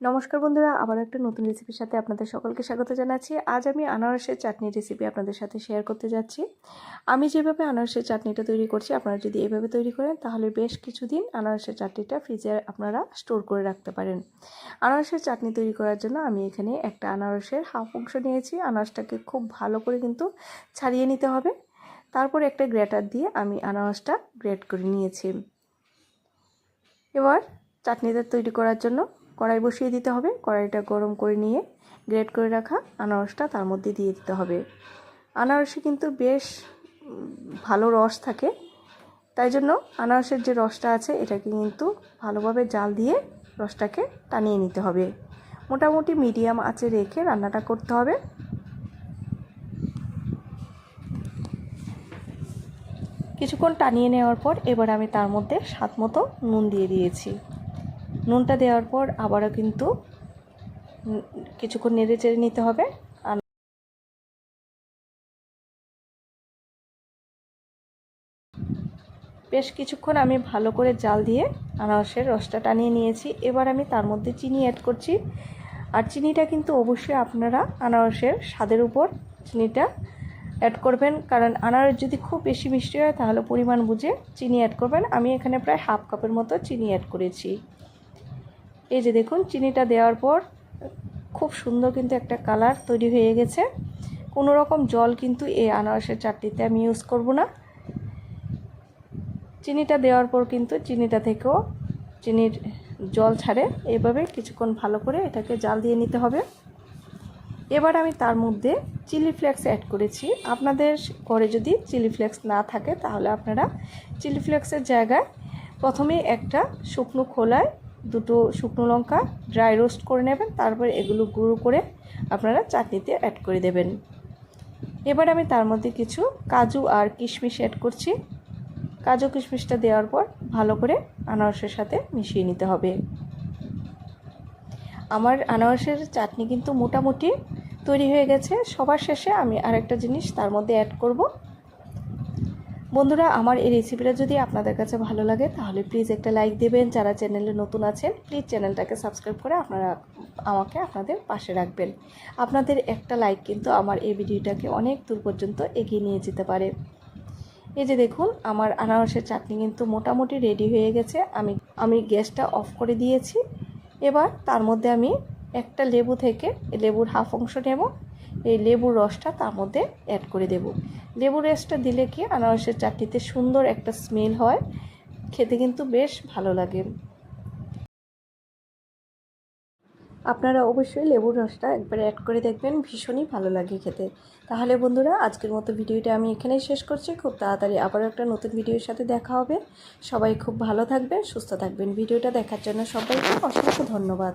নমস্কার বন্ধুরা আবার একটা নতুন রেসিপির সাথে আপনাদের সকলকে স্বাগত জানাচ্ছি। আজ আমি আনারসের চাটনির রেসিপি আপনাদের সাথে শেয়ার করতে যাচ্ছি। আমি যেভাবে আনারসের চাটনিটা তৈরি করছি, আপনারা যদি এভাবে তৈরি করেন, তাহলে বেশ কিছুদিন আনারসের চাটনিটা ফ্রিজে আপনারা স্টোর করে রাখতে পারেন। আনারসের চাটনি তৈরি করার জন্য আমি এখানে একটা আনারসের হাফ অংশ নিয়েছি। আনারসটাকে খুব ভালো করে কিন্তু ছাড়িয়ে নিতে হবে। তারপর একটা গ্রেটার দিয়ে আমি আনারসটা গ্রেট করে নিয়েছি। এবার চাটনিটা তৈরি করার জন্য কড়াই বসিয়ে দিতে হবে। কড়াইটা গরম করে নিয়ে গ্রেট করে রাখা আনারসটা তার মধ্যে দিয়ে দিতে হবে। আনারসে কিন্তু বেশ ভালো রস থাকে। তাই জন্য আনারসের যে রসটা আছে, এটাকে কিন্তু ভালোভাবে জাল দিয়ে রসটাকে টানিয়ে নিতে হবে। মোটামুটি মিডিয়াম আঁচে রেখে রান্নাটা করতে হবে। কিছুক্ষণ টানিয়ে নেওয়ার পর এবার আমি তার মধ্যে স্বাদ মতো নুন দিয়ে দিয়েছি। নুনটা দেওয়ার পর আবারও কিন্তু কিছুক্ষণ নেড়ে চেড়ে নিতে হবে। বেশ কিছুক্ষণ আমি ভালো করে জাল দিয়ে আনারসের রসটা টানিয়ে নিয়েছি। এবার আমি তার মধ্যে চিনি অ্যাড করছি। আর চিনিটা কিন্তু অবশ্যই আপনারা আনারসের স্বাদের উপর চিনিটা অ্যাড করবেন। কারণ আনারস যদি খুব বেশি মিষ্টি হয়, তাহলে পরিমাণ বুঝে চিনি অ্যাড করবেন। আমি এখানে প্রায় হাফ কাপের মতো চিনি অ্যাড করেছি। এই যে দেখুন, চিনিটা দেওয়ার পর খুব সুন্দর কিন্তু একটা কালার তৈরি হয়ে গেছে। কোনো রকম জল কিন্তু এই আনারসের চাটনিতে আমি ইউজ করব না। চিনিটা দেওয়ার পর কিন্তু চিনিটা থেকেও চিনির জল ছাড়ে। এভাবে কিছুক্ষণ ভালো করে এটাকে জাল দিয়ে নিতে হবে। এবার আমি তার মধ্যে চিলি ফ্লেক্স অ্যাড করেছি। আপনাদের ঘরে যদি চিলি ফ্লেক্স না থাকে, তাহলে আপনারা চিলি ফ্লেক্সের জায়গায় প্রথমে একটা শুকনো খোলায় দুটো শুকনো লঙ্কা ড্রাই রোস্ট করে নেবেন, তারপর এগুলো গুঁড়ো করে আপনারা চাটনিতে অ্যাড করে দেবেন। এবার আমি তার মধ্যে কিছু কাজু আর কিশমিশ অ্যাড করছি। কাজু কিশমিশটা দেওয়ার পর ভালো করে আনারসের সাথে মিশিয়ে নিতে হবে। আমার আনারসের চাটনি কিন্তু মোটামুটি তৈরি হয়ে গেছে। সবার শেষে আমি আরেকটা জিনিস তার মধ্যে অ্যাড করব। বন্ধুরা, আমার এই রেসিপিটা যদি আপনাদের কাছে ভালো লাগে, তাহলে প্লিজ একটা লাইক দেবেন। যারা চ্যানেলে নতুন আছেন প্লিজ চ্যানেলটাকে সাবস্ক্রাইব করে আপনারা আমাকে আপনাদের পাশে রাখবেন। আপনাদের একটা লাইক কিন্তু আমার এই ভিডিওটাকে অনেক দূর পর্যন্ত এগিয়ে নিয়ে যেতে পারে। এই যে দেখুন, আমার আনারসের চাটনি কিন্তু মোটামুটি রেডি হয়ে গেছে। আমি আমি গ্যাসটা অফ করে দিয়েছি। এবার তার মধ্যে আমি একটা লেবু থেকে, লেবুর হাফ অংশ নেব। এই লেবুর রসটা তার মধ্যে অ্যাড করে দেব। লেবুর রসটা দিলে কি আনারসের চাটনিতে সুন্দর একটা স্মেল হয়, খেতে কিন্তু বেশ ভালো লাগে। আপনারা অবশ্যই লেবুর রসটা একবার অ্যাড করে দেখবেন, ভীষণই ভালো লাগে খেতে। তাহলে বন্ধুরা, আজকের মতো ভিডিওটা আমি এখানেই শেষ করছি। খুব তাড়াতাড়ি আবারও একটা নতুন ভিডিওর সাথে দেখা হবে। সবাই খুব ভালো থাকবেন, সুস্থ থাকবেন। ভিডিওটা দেখার জন্য সবাইকে অসংখ্য ধন্যবাদ।